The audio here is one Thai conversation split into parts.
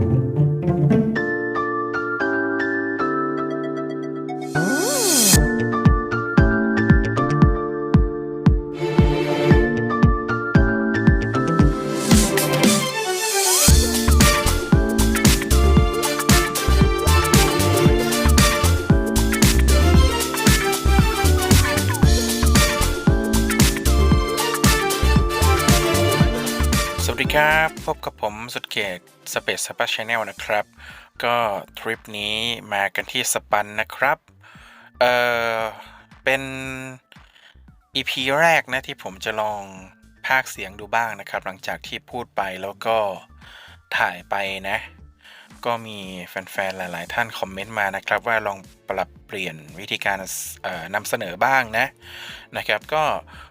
สวั บพบกับผมสุดเขตสเปซสปาชแนลนะครับ ก็ทริปนี้มากันที่สปันนะครับ เอ่อเป็น EP แรกนะที่ผมจะลองภาคเสียงดูบ้างนะครับ หลังจากที่พูดไปแล้วก็ถ่ายไปนะ ก็มีแฟนๆ หลาย ๆ ท่านคอมเมนต์มานะครับว่าลองปรับเปลี่ยนวิธีการนำเสนอบ้างนะนะครับก็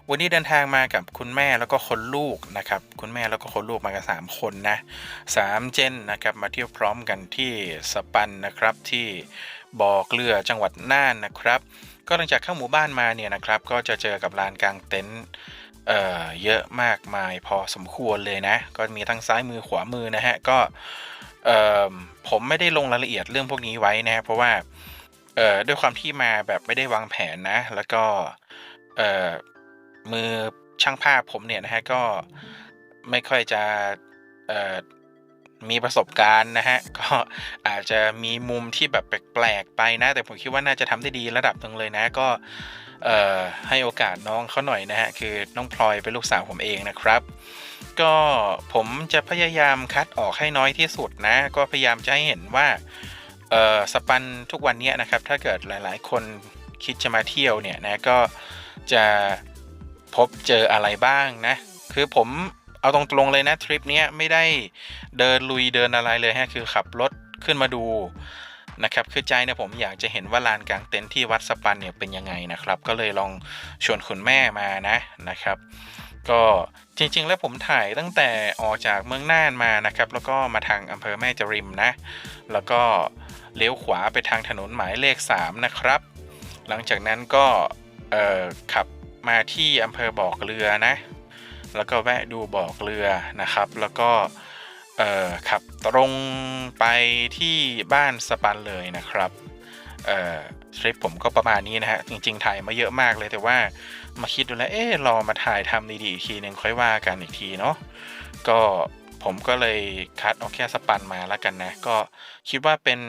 วันนี้เดินทางมากับคุณแม่แล้วก็คนลูกนะครับคุณแม่แล้วก็คนลูกมากัน3คนนะสามเจนนะครับมาเที่ยวพร้อมกันที่สปันนะครับที่บ่อเกลือจังหวัดน่านนะครับ ก็หลังจากเข้าหมู่บ้านมาเนี่ยนะครับก็จะเจอกับลานกลางเต็นท์เอ่อเยอะมากมายพอสมควรเลยนะ ก็มีทั้งซ้ายมือขวามือนะฮะก็ ผมไม่ได้ลงรายละเอียดเรื่องพวกนี้ไว้นะเพราะว่าเด้วยความที่มาแบบไม่ได้วางแผนนะ แล้วก็มือช่างภาพผมเนี่ยนะฮะก็ไม่ค่อยจะมีประสบการณ์นะฮะ ก็อาจจะมีมุมที่แบบแปลกๆไปนะ แต่ผมคิดว่าน่าจะทำได้ดีระดับหนึ่งเลยนะ ก็ให้โอกาสน้องเขาหน่อยนะฮะ คือน้องพลอยเป็นลูกสาวผมเองนะครับ ก็ผมจะพยายามคัดออกให้น้อยที่สุดนะ ก็พยายามจะให้เห็นว่าสปันทุกวันนี้นะครับ ถ้าเกิดหลาย ๆ คนคิดจะมาเที่ยวเนี่ยนะก็จะพบเจออะไรบ้างนะ คือผมเอาตรงๆเลยนะทริปนี้ไม่ได้เดินลุยเดินอะไรเลยฮะคือขับรถขึ้นมาดูนะครับคือใจเนี่ยผมอยากจะเห็นว่าลานกลางเต็นท์ที่วัดสปันเนี่ยเป็นยังไงนะครับ ก็เลยลองชวนคุณแม่มานะนะครับ ก็จริงๆ แล้วผมถ่ายตั้งแต่ออกจากเมืองน่านมานะครับ แล้วก็มาทางอำเภอแม่จริมนะ แล้วก็เลี้ยวขวาไปทางถนนหมายเลข 3 นะครับ หลังจากนั้นก็ขับมาที่อำเภอบ่อเกลือนะ แล้วก็แวะดูบ่อเกลือนะครับ แล้วก็ขับตรงไปที่บ้านสปันเลยนะครับทริปผมก็ประมาณนี้นะฮะ จริงๆถ่ายมาเยอะมากเลยแต่ว่ามาคิดดูแล้วเอ๊ะรอมาถ่ายทำดีๆอีกทีหนึ่งค่อยว่ากันอีกทีเนาะก็ผมก็เลยคัดเอาแค่สปันมาแล้วกันนะ ก็คิดว่าเป็น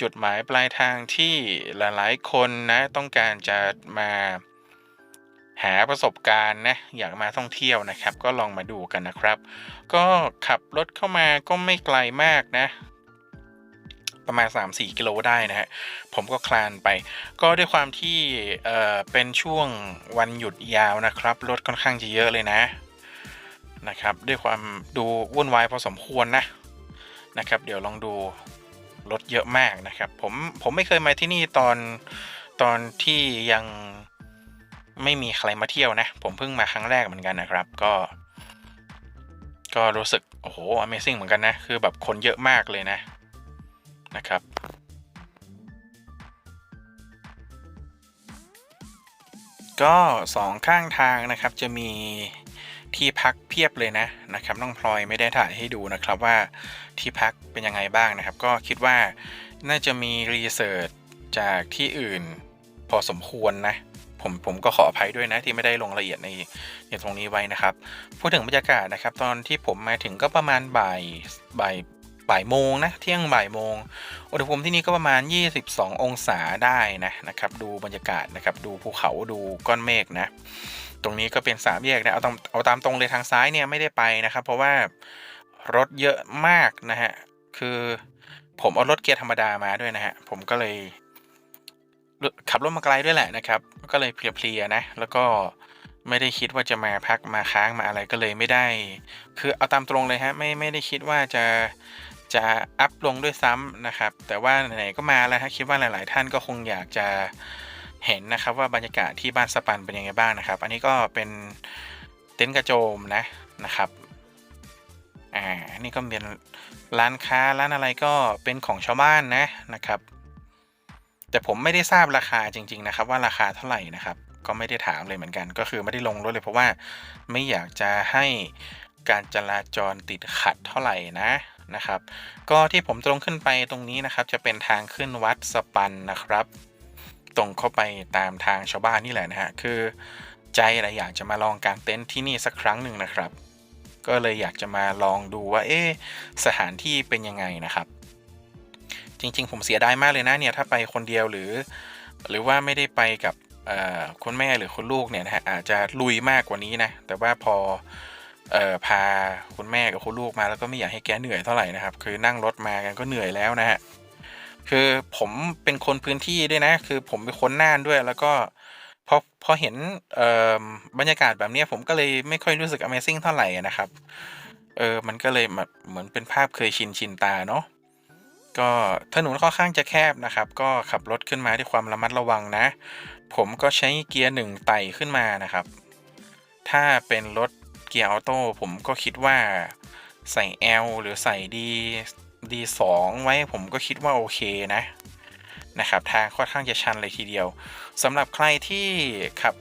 จุดหมายปลายทางที่หลายๆคนนะต้องการจะมาหาประสบการณ์นะอยากมาท่องเที่ยวนะครับ ก็ลองมาดูกันนะครับ ก็ขับรถเข้ามาก็ไม่ไกลมากนะ ประมาณ 3-4 กิโลได้นะฮะผมก็คลานไป ก็ด้วยความที่เอ่อเป็นช่วงวันหยุดยาวนะครับรถค่อนข้างจะเยอะเลยนะนะครับด้วยความดูวุ่นวายพอสมควรนะนะครับเดี๋ยวลองดูรถเยอะมากนะครับผมผมไม่เคยมาที่นี่ตอนตอนที่ยังไม่มีใครมาเที่ยวนะ ผมเพิ่งมาครั้งแรกเหมือนกันนะครับ ก็ ก็รู้สึก โอ้โห Amazing เหมือนกันนะ คือแบบคนเยอะมากเลยนะ นะครับ ก็สองข้างทางนะครับจะมีที่พักเพียบเลยนะนะครับน้องพลอยไม่ได้ถ่ายให้ดูนะครับว่าที่พักเป็นยังไงบ้างนะครับ ก็คิดว่าน่าจะมีรีเสิร์ชจากที่อื่นพอสมควรนะผมผมก็ขออภัยด้วยนะที่ไม่ได้ลงรายละเอียดในในตรงนี้ไว้นะครับ พูดถึงบรรยากาศนะครับ ตอนที่ผมมาถึงก็ประมาณบ่ายบ่าย บ่ายโมงนะเที่ยงบ่ายโมงอุณหภูมิที่นี่ก็ประมาณ 22 องศาได้นะนะครับดูบรรยากาศนะครับดูภูเขาดูก้อนเมฆนะตรงนี้ก็เป็นสามแยกนะเอาตามเอาตามตรงเลยทางซ้ายเนี่ยไม่ได้ไปนะครับ เพราะว่ารถเยอะมากนะฮะคือผมเอารถเกียร์ธรรมดามาด้วยนะฮะผมก็เลยขับรถมาไกลด้วยแหละนะครับ ก็เลยเพลียๆนะ แล้วก็ไม่ได้คิดว่าจะมาพักมาค้างมาอะไรก็เลยไม่ได้ คือเอาตามตรงเลยฮะไม่ไม่ได้คิดว่าจะ จะอัพลงด้วยซ้ำนะครับ แต่ว่าไหนๆก็มาแล้วฮะคิดว่าหลาย ๆ ท่านก็คงอยากจะเห็นนะครับว่าบรรยากาศที่บ้านสปันเป็นยังไงบ้างนะครับ อันนี้ก็เป็นเต็นท์กระโจมนะนะครับอ่านี่ก็เป็นร้านค้าร้านอะไรก็เป็นของชาวบ้านนะนะครับ แต่ผมไม่ได้ทราบราคาจริง ๆ นะครับ ว่าราคาเท่าไหร่นะครับ ก็ไม่ได้ถามเลยเหมือนกัน ก็คือไม่ได้ลงรถเลยเพราะว่าไม่อยากจะให้การจราจรติดขัดเท่าไหร่นะ นะครับ ก็ที่ผมตรงขึ้นไปตรงนี้นะครับ จะเป็นทางขึ้นวัดสปันนะครับ ตรงเข้าไปตามทางชาวบ้านนี่แหละนะฮะคือ ใจอะไรอยากจะมาลองกางเต็นท์ที่นี่สักครั้งหนึ่งนะครับ ก็เลยอยากจะมาลองดูว่าเอ๊สถานที่เป็นยังไงนะครับ จริง ๆ ผมเสียดายมากเลยนะเนี่ยถ้าไปคนเดียวหรือ หรือว่าไม่ได้ไปกับคุณแม่หรือคุณลูกเนี่ยนะฮะอาจจะลุยมากกว่านี้นะแต่ว่าพอ เอ่อพาคุณแม่กับคุณลูกมาแล้วก็ไม่อยากให้แกเหนื่อยเท่าไหร่นะครับ คือนั่งรถมากันก็เหนื่อยแล้วนะฮะคือผมเป็นคนพื้นที่ด้วยนะ คือผมเป็นคนน่านด้วย แล้วก็พอพอเห็นเอ่อบรรยากาศแบบนี้ผมก็เลยไม่ค่อยรู้สึก Amazing เท่าไหร่นะครับเออมันก็เลยแบบเหมือนเป็นภาพเคยชินชินตาเนาะก็ถนนค่อนข้างจะแคบนะครับ ก็ขับรถขึ้นมาด้วยความระมัดระวังนะ ผมก็ใช้เกียร์หนึ่งไต่ขึ้นมานะครับ ถ้าเป็นรถ เกียร์ออโต้ผมก็คิดว่าใส่ L หรือใส่ D D2 ไว้ผมก็คิดว่าโอเคนะนะครับทางค่อนข้างจะชันเลยทีเดียวสำหรับใครที่ขับ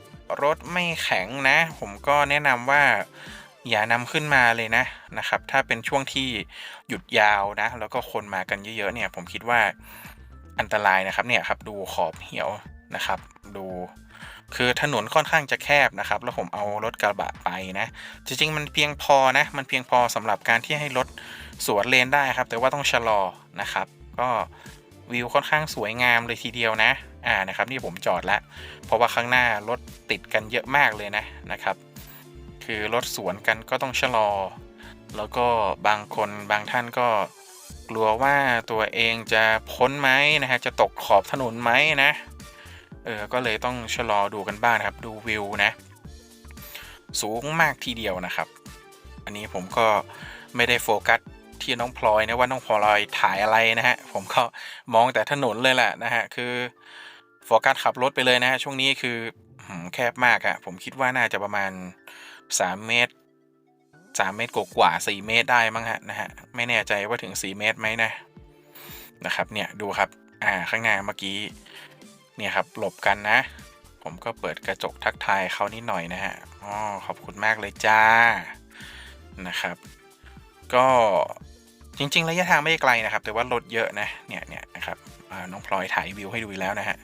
รถไม่แข็งนะ ผมก็แนะนำว่าอย่านำขึ้นมาเลยนะนะครับ ถ้าเป็นช่วงที่หยุดยาวนะ แล้วก็คนมากันเยอะๆเนี่ย ผมคิดว่าอันตรายนะครับเนี่ยครับดูขอบเหี่ยวนะครับ ดู คือถนนค่อนข้างจะแคบนะครับ แล้วผมเอารถกระบะไปนะ จริง ๆ มันเพียงพอนะ มันเพียงพอสำหรับการที่ให้รถสวนเลนได้ครับ แต่ว่าต้องชะลอนะครับ ก็วิวค่อนข้างสวยงามเลยทีเดียวนะ อ่านะครับนี่ผมจอดแล้ว เพราะว่าข้างหน้ารถติดกันเยอะมากเลยนะนะครับ คือรถสวนกันก็ต้องชะลอ แล้วก็บางคนบางท่านก็กลัวว่าตัวเองจะพ้นไหมนะฮะจะตกขอบถนนไหมนะ เออก็เลยต้องชะลอดูกันบ้างนะครับดูวิวนะ สูงมากทีเดียวนะครับ อันนี้ผมก็ไม่ได้โฟกัสที่น้องพลอยนะว่าน้องพลอยถ่ายอะไรนะฮะผมก็มองแต่ถนนเลยแหละนะฮะคือโฟกัสขับรถไปเลยนะฮะช่วงนี้คือแคบมากอะผมคิดว่าน่าจะประมาณ 3 เมตร 3 เมตรกว่า4เมตรได้มั้งฮะนะฮะไม่แน่ใจว่าถึง 4 เมตรไหมนะนะครับเนี่ยดูครับอ่าข้างหน้าเมื่อกี้ เนี่ยครับหลบกันนะ ผมก็เปิดกระจกทักทายเขานิดหน่อยนะฮะอ๋อขอบคุณมากเลยจ้านะครับ ก็จริง ๆ ระยะทางไม่ได้ไกลนะครับ แต่ว่ารถเยอะนะเนี่ยเนี่ยนะครับน้องพลอยถ่ายวิวให้ดูแล้วนะฮะ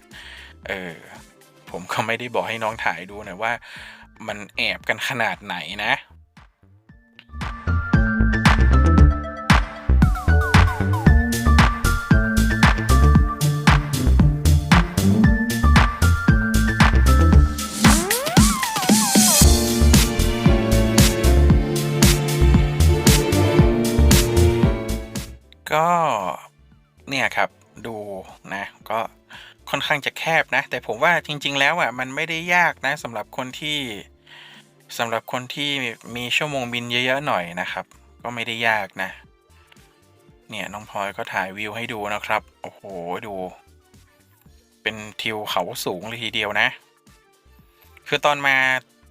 เออผมก็ไม่ได้บอกให้น้องถ่ายดูนะว่า มันแอบกันขนาดไหนนะ ก็เนี่ยครับดูนะก็ค่อนข้างจะแคบนะ แต่ผมว่าจริง ๆ แล้วอะมันไม่ได้ยากนะสำหรับคนที่สำหรับคนที่มีชั่วโมงบินเยอะ ๆ หน่อยนะครับ ก็ไม่ได้ยากนะ เนี่ยน้องพลอยก็ถ่ายวิวให้ดูนะครับ โอ้โหดู เป็นทิวเขาสูงเลยทีเดียวนะ คือตอนมา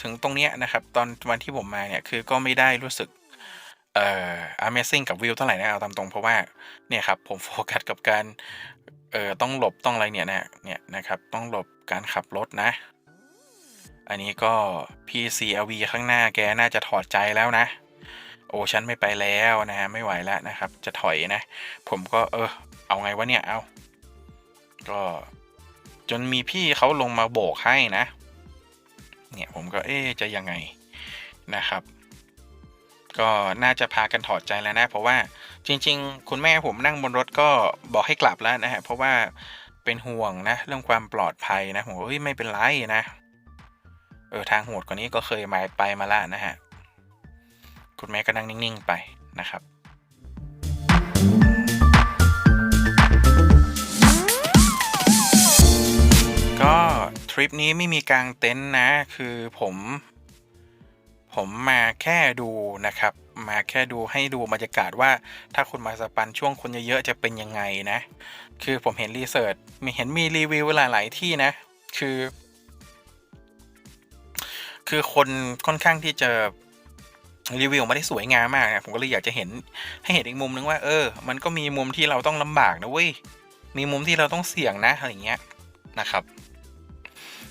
ถึงตรงเนี้ยนะครับ ตอนวันที่ผมมาเนี่ยคือก็ไม่ได้รู้สึก เอ่อ Amazing กับวิวเท่าไหร่นะเอาตามตรงเพราะว่าเนี่ยครับผมโฟกัสกับการเอ่อต้องหลบต้องอะไรเนี่ยนะเนี่ยนะครับต้องหลบการขับรถนะ อันนี้ก็พี่ CLV ข้างหน้าแกน่าจะถอดใจแล้วนะ โอ้ฉันไม่ไปแล้วนะฮะไม่ไหวแล้วนะครับ จะถอยนะ ผมก็เออเอาไงวะเนี่ยเอาก็จนมีพี่เขาลงมาโบกให้นะ เนี่ยผมก็เอ๊จะยังไงนะครับ ก็น่าจะพากันถอดใจแล้วนะ เพราะว่าจริง ๆ คุณแม่ผมนั่งบนรถก็บอกให้กลับแล้วนะฮะเพราะว่าเป็นห่วงนะ เรื่องความปลอดภัยนะผมว่าเฮ้ยไม่เป็นไรนะเออทางโหดกว่านี้ก็เคยมาไปมาแล้วนะฮะคุณแม่ก็นั่งนิ่งๆไปนะครับก็ทริปนี้ไม่มีกางเต็นท์นะ คือผม ผมมาแค่ดูนะครับ มาแค่ดูให้ดูบรรยากาศว่าถ้าคุณมาสปันช่วงคนเยอะๆจะเป็นยังไงนะ คือผมเห็นรีเสิร์ชมีเห็นมีรีวิวหลายๆที่นะ คือ คือคนค่อนข้างที่จะรีวิวมาได้สวยงามมากนะผมก็เลยอยากจะเห็นให้เห็นอีกมุมนึงว่า เออ มันก็มีมุมที่เราต้องลำบากนะเว้ยมีมุมที่เราต้องเสี่ยงนะอะไรเงี้ยนะครับ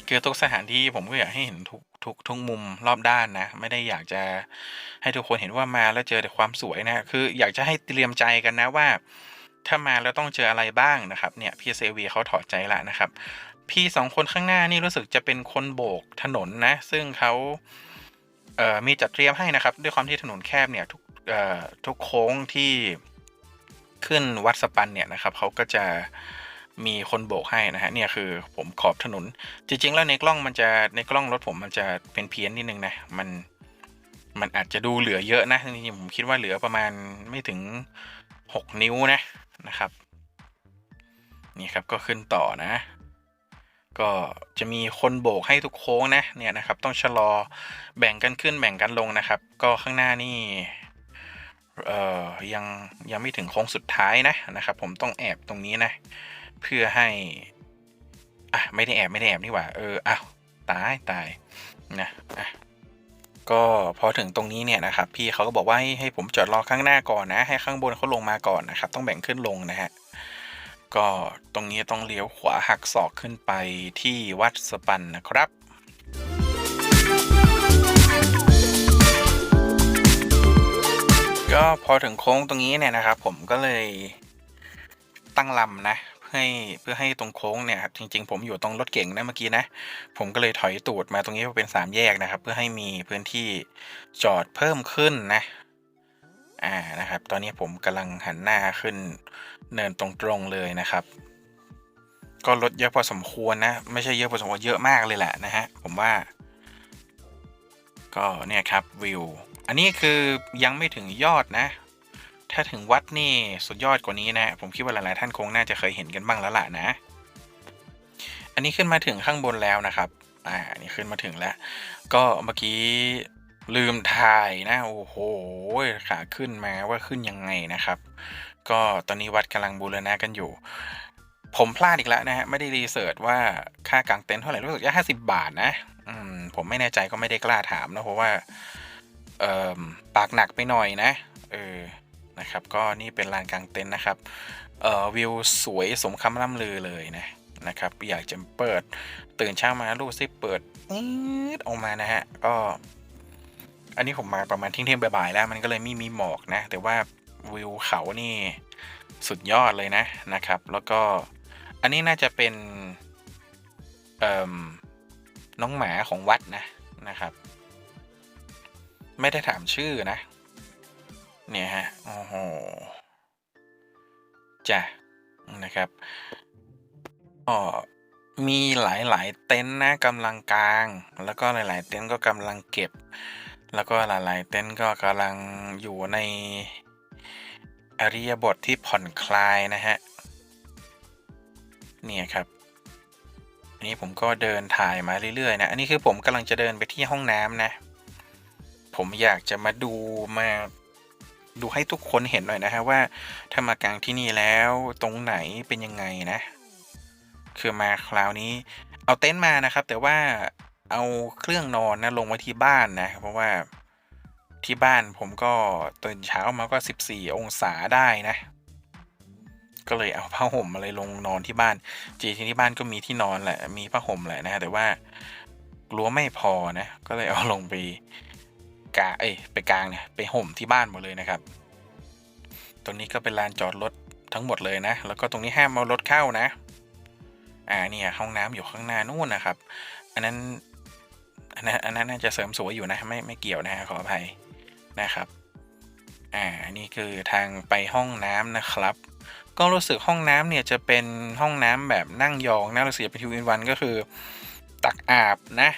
คือทุกสถานที่ผมก็อยากให้เห็นทุก ทุกทุกมุมรอบด้านนะ ไม่ได้อยากจะให้ทุกคนเห็นว่ามาแล้วเจอแต่ความสวยนะ คืออยากจะให้เตรียมใจกันนะว่า ถ้ามาแล้วต้องเจออะไรบ้างนะครับเนี่ยพี่เซวีเขาถอดใจละนะครับ พี่สองคนข้างหน้านี่รู้สึกจะเป็นคนโบกถนนนะ ซึ่งเขาเอ่อมีจัดเตรียมให้นะครับ ด้วยความที่ถนนแคบเนี่ยทุกเอ่อทุกโค้งที่ขึ้นวัดสปันเนี่ยนะครับเขาก็จะ มีคนโบกให้นะฮะเนี่ยคือผมขอบถนน จริง ๆ แล้วในกล้องมันจะในกล้องรถผมมันจะเป็นเพี้ยนนิดนึงนะมันมันอาจจะดูเหลือเยอะนะจริงๆผมคิดว่าเหลือประมาณไม่ถึง 6 นิ้วนะนะครับ นี่ครับก็ขึ้นต่อนะ ก็จะมีคนโบกให้ทุกโค้งนะเนี่ยนะครับ ต้องชะลอแบ่งกันขึ้นแบ่งกันลงนะครับ ก็ข้างหน้านี่เอ่อยังยังไม่ถึงโค้งสุดท้ายนะนะครับ ผมต้องแอบตรงนี้นะ เพื่อให้อะไม่ได้แอบไม่ได้แอบนี่หว่าเอออ้าวตายตายนะอะก็พอถึงตรงนี้เนี่ยนะครับพี่เขาก็บอกว่าให้ให้ผมจอดรอข้างหน้าก่อนนะ ให้ข้างบนเขาลงมาก่อนนะครับ ต้องแบ่งขึ้นลงนะฮะก็ตรงนี้ต้องเลี้ยวขวาหักศอกขึ้นไปที่วัดสปันนะครับก็พอถึงโค้งตรงนี้เนี่ยนะครับ ผมก็เลยตั้งลำนะ ให้เพื่อให้ตรงโค้งเนี่ยครับจริง ๆ ผมอยู่ตรงรถเก่งนะเมื่อกี้นะ ผมก็เลยถอยตูดมาตรงนี้เป็นสามแยกนะครับ เพื่อให้มีพื้นที่จอดเพิ่มขึ้นนะอ่านะครับ ตอนนี้ผมกำลังหันหน้าขึ้นเนินตรงๆเลยนะครับ ก็รถเยอะพอสมควรนะ ไม่ใช่เยอะพอสมควรเยอะมากเลยแหละนะฮะผมว่า ก็เนี่ยครับวิว อันนี้คือยังไม่ถึงยอดนะ ถ้าถึงวัดนี่สุดยอดกว่านี้นะ ผมคิดว่าหลายๆท่านคงน่าจะเคยเห็นกันบ้างแล้วล่ะนะ อันนี้ขึ้นมาถึงข้างบนแล้วนะครับ อ่าอันนี่ขึ้นมาถึงแล้ว ก็เมื่อกี้ลืมถ่ายนะ โอ้โหขาขึ้นมาว่าขึ้นยังไงนะครับ ก็ตอนนี้วัดกำลังบูรณะกันอยู่ ผมพลาดอีกแล้วนะฮะไม่ได้รีเสิร์ชว่าค่ากางเต็นท์เท่าไหร่รู้สึกจะห้าสิบบาทนะอืมผมไม่แน่ใจก็ไม่ได้กล้าถามนะเพราะว่า เอ่อปากหนักไปหน่อยนะเออ นะครับ ก็นี่เป็นลานกางเต็นท์นะครับวิวสวยสมคำล่ำลือเลยนะนะครับ อยากจะเปิดตื่นเช้ามาลูกซิเปิดนิดออกมานะฮะก็ อันนี้ผมมาประมาณเที่ยงๆบ่ายๆแล้ว มันก็เลยไม่มีหมอกนะ แต่ว่าวิวเขานี่สุดยอดเลยนะนะครับ แล้วก็อันนี้น่าจะเป็นน้องหมาของวัดนะนะครับ ไม่ได้ถามชื่อนะ เนี่ยฮะโอ้โหจ้ะนะครับก็มีหลายๆ เต็นท์นะกำลังกลาง แล้วก็หลายๆ เต็นท์ก็กำลังเก็บ แล้วก็หลายๆ เต็นท์ก็กำลังอยู่ในอริยบทที่ผ่อนคลายนะฮะเนี่ยครับอันนี้ผมก็เดินถ่ายมาเรื่อยๆนะ อันนี้คือผมกำลังจะเดินไปที่ห้องน้ำนะ ผมอยากจะมาดูมา ดูให้ทุกคนเห็นหน่อยนะฮะว่าถ้ามากลางที่นี่แล้วตรงไหนเป็นยังไงนะ คือมาคราวนี้ เอาเต็นท์มานะครับ แต่ว่าเอาเครื่องนอนนะลงไว้ที่บ้านนะ เพราะว่าที่บ้านผมก็ตื่นเช้ามาก็ 14 องศาได้นะ ก็เลยเอาผ้าห่มอะไรลงนอนที่บ้านจริงที่บ้านก็มีที่นอนแหละ มีผ้าห่มแหละนะ แต่ว่ากลัวไม่พอนะ ก็เลยเอาลงไป กาเอ้ยไปกลางเนี่ยไปห่มที่บ้านหมดเลยนะครับ ตรงนี้ก็เป็นลานจอดรถทั้งหมดเลยนะ แล้วก็ตรงนี้ห้ามเอารถเข้านะ อ่าเนี่ยห้องน้ำอยู่ข้างหน้านู่นนะครับ อันนั้นอันนั้นอันนั้นน่าจะเสริมสวยอยู่นะไม่ไม่เกี่ยวนะฮะขออภัยนะครับ อ่านี่คือทางไปห้องน้ำนะครับ ก็รู้สึกห้องน้ำเนี่ยจะเป็นห้องน้ำแบบนั่งยองนะรู้สึกเป็นทูอินวันก็คือ ตักอาบนะ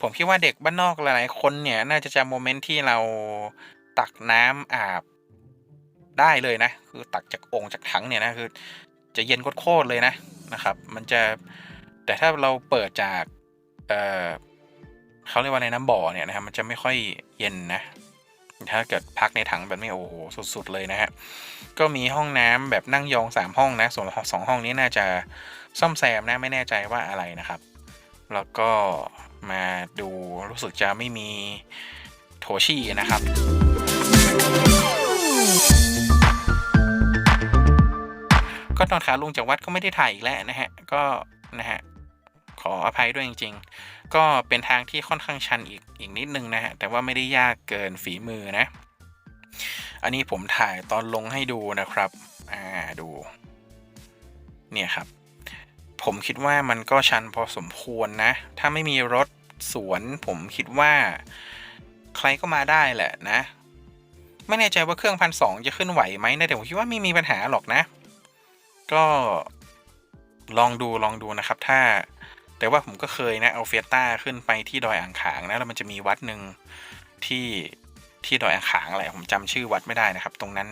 ผมคิดว่าเด็กบ้านนอกหลายๆคนเนี่ย น่าจะจำโมเมนต์ที่เราตักน้ำอาบได้เลยนะ คือตักจากองค์จากถังเนี่ยนะคือจะเย็นโคตรเลยนะนะครับ มันจะแต่ถ้าเราเปิดจากเอ่อเขาเรียกว่าในน้ำบ่อเนี่ยนะครับมันจะไม่ค่อยเย็นนะ ถ้าเกิดพักในถังแบบนี้โอ้โหสุดๆเลยนะฮะก็มีห้องน้ำแบบนั่งยองสามห้องนะส่วนสองห้องนี้น่าจะซ่อมแซมนะไม่แน่ใจว่าอะไรนะครับ แล้วก็ มาดูรู้สึกจะไม่มีโถชี่นะครับ ก็ตอนขาลงจากวัดก็ไม่ได้ถ่ายอีกแล้วนะฮะ ก็นะฮะขออภัยด้วยจริง ๆ ก็เป็นทางที่ค่อนข้างชันอีกอีกนิดนึงนะฮะ แต่ว่าไม่ได้ยากเกินฝีมือนะ อันนี้ผมถ่ายตอนลงให้ดูนะครับ อ่าดู เนี่ยครับ ผมคิดว่ามันก็ชันพอสมควรนะ ถ้าไม่มีรถสวนผมคิดว่า ใครก็มาได้แหละนะ ไม่แน่ใจว่าเครื่องพันสองจะขึ้นไหวไหมนะแต่ผมคิดว่าไม่มีปัญหาหรอกนะ ก็ลองดูลองดูนะครับ ถ้า แต่ว่าผมก็เคยนะเอาเฟียต้าขึ้นไปที่ดอยอ่างขางนะแล้วมันจะมีวัดหนึ่งที่ที่ดอยอ่างขางอะไรผมจำชื่อวัดไม่ได้นะครับ ตรงนั้น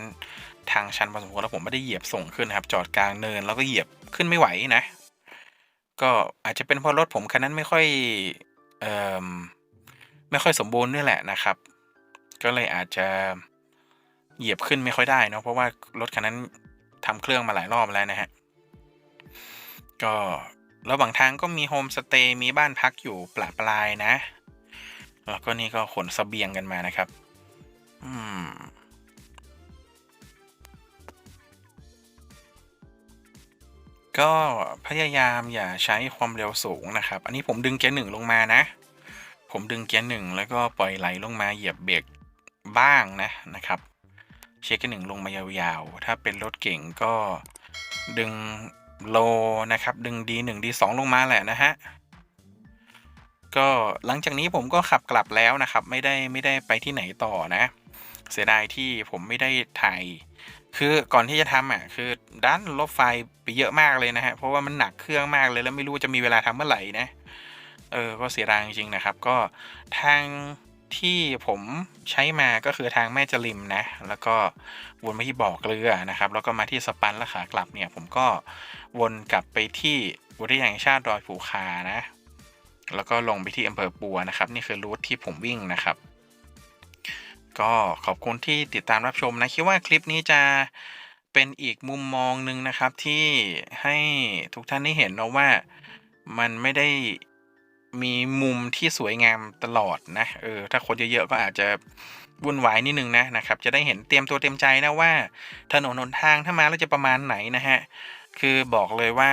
ทางชันพอสมควรแล้วผมไม่ได้เหยียบส่งขึ้นนะครับ จอดกลางเนินแล้วก็เหยียบขึ้นไม่ไหวนะ ก็อาจจะเป็นเพราะรถผมคันนั้นไม่ค่อยเอ่อไม่ค่อยสมบูรณ์ด้วยแหละนะครับ ก็เลยอาจจะเหยียบขึ้นไม่ค่อยได้เนะเพราะว่ารถคันนั้นทำเครื่องมาหลายรอบแล้วนะฮะก็ระหว่างทางก็มีโฮมสเตย์มีบ้านพักอยู่ปลาปลายนะ แล้วก็นี่ก็ขนสเสบียงกันมานะครับ อืม ก็พยายามอย่าใช้ความเร็วสูงนะครับ อันนี้ผมดึงเกียร์หนึ่งลงมานะ ผมดึงเกียร์หนึ่งแล้วก็ปล่อยไหลลงมาเหยียบเบรกบ้างนะนะครับ เช็คเกียร์หนึ่งลงมายาวๆ ถ้าเป็นรถเก่งก็ดึงโลนะครับ ดึง D1 D2 ลงมาแหละนะฮะก็หลังจากนี้ผมก็ขับกลับแล้วนะครับ ไม่ได้ไม่ได้ไปที่ไหนต่อนะ เสียดายที่ผมไม่ได้ถ่าย คือก่อนที่จะทำอะคือด้านลบไฟล์ไปเยอะมากเลยนะฮะเพราะว่ามันหนักเครื่องมากเลยแล้วไม่รู้จะมีเวลาทำเมื่อไหร่นะเออก็เสียดายจริงๆนะครับ ก็ทางที่ผมใช้มาก็คือทางแม่จริมนะ แล้วก็วนมาที่บ่อเกลือนะครับ แล้วก็มาที่สปันและขากลับเนี่ย ผมก็วนกลับไปที่อุทยานแห่งชาติดอยผูคานะ แล้วก็ลงไปที่อำเภอปัวนะครับ นี่คือรูทที่ผมวิ่งนะครับ ก็ขอบคุณที่ติดตามรับชมนะ คิดว่าคลิปนี้จะเป็นอีกมุมมองหนึ่งนะครับที่ให้ทุกท่านได้เห็นนะว่ามันไม่ได้มีมุมที่สวยงามตลอดนะเออถ้าคนเยอะๆก็อาจจะวุ่นวายนิดนึงนะนะครับ จะได้เห็นเตรียมตัวเตรียมใจนะว่า ถนนหนทางถ้ามาแล้วจะประมาณไหนนะฮะคือบอกเลยว่า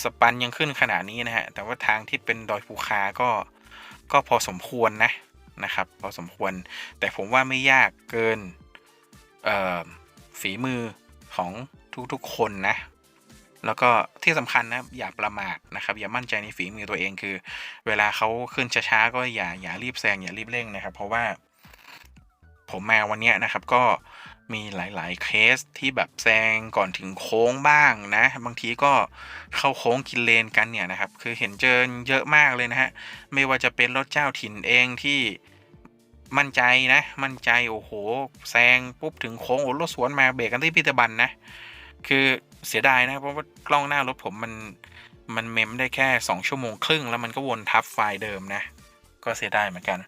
สปันยังขึ้นขนาดนี้นะฮะแต่ว่าทางที่เป็นดอยภูคาก็ก็พอสมควรนะ นะครับพอสมควร แต่ผมว่าไม่ยากเกินฝีมือของทุกๆคนนะ แล้วก็ที่สำคัญนะอย่าประมาทนะครับ อย่ามั่นใจในฝีมือตัวเองคือ เวลาเขาขึ้นช้าๆก็อย่าอย่ารีบแซงอย่ารีบเร่งนะครับ เพราะว่าผมมาวันนี้นะครับก็ มีหลายๆ เคสที่แบบแซงก่อนถึงโค้งบ้างนะ บางทีก็เข้าโค้งกินเลนกันเนี่ยนะครับ คือเห็นเจอเยอะมากเลยนะฮะ ไม่ว่าจะเป็นรถเจ้าถิ่นเองที่มั่นใจนะ มั่นใจโอ้โห แซงปุ๊บถึงโค้งโอ้รถสวนมาเบรกกันที่พิจบันนะ คือเสียดายนะเพราะว่ากล้องหน้ารถผมมันมันเมมได้แค่ 2 ชั่วโมงครึ่ง แล้วมันก็วนทับไฟล์เดิมนะก็เสียดายเหมือนกัน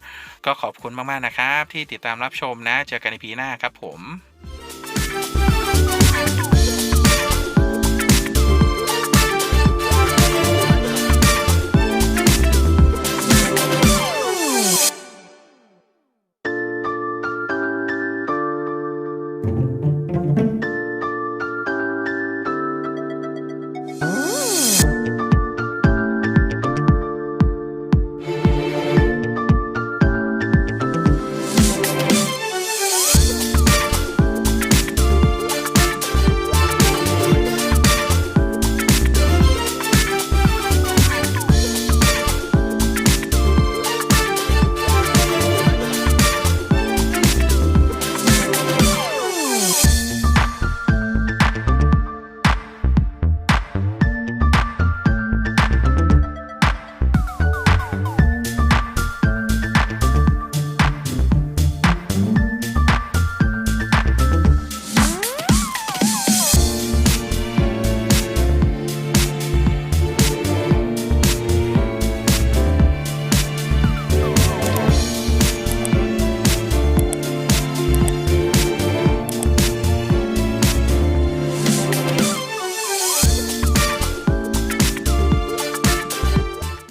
ก็ขอบคุณมาก ๆ นะครับ ที่ติดตามรับชมนะ เจอกันในพีหน้าครับผม Thank you.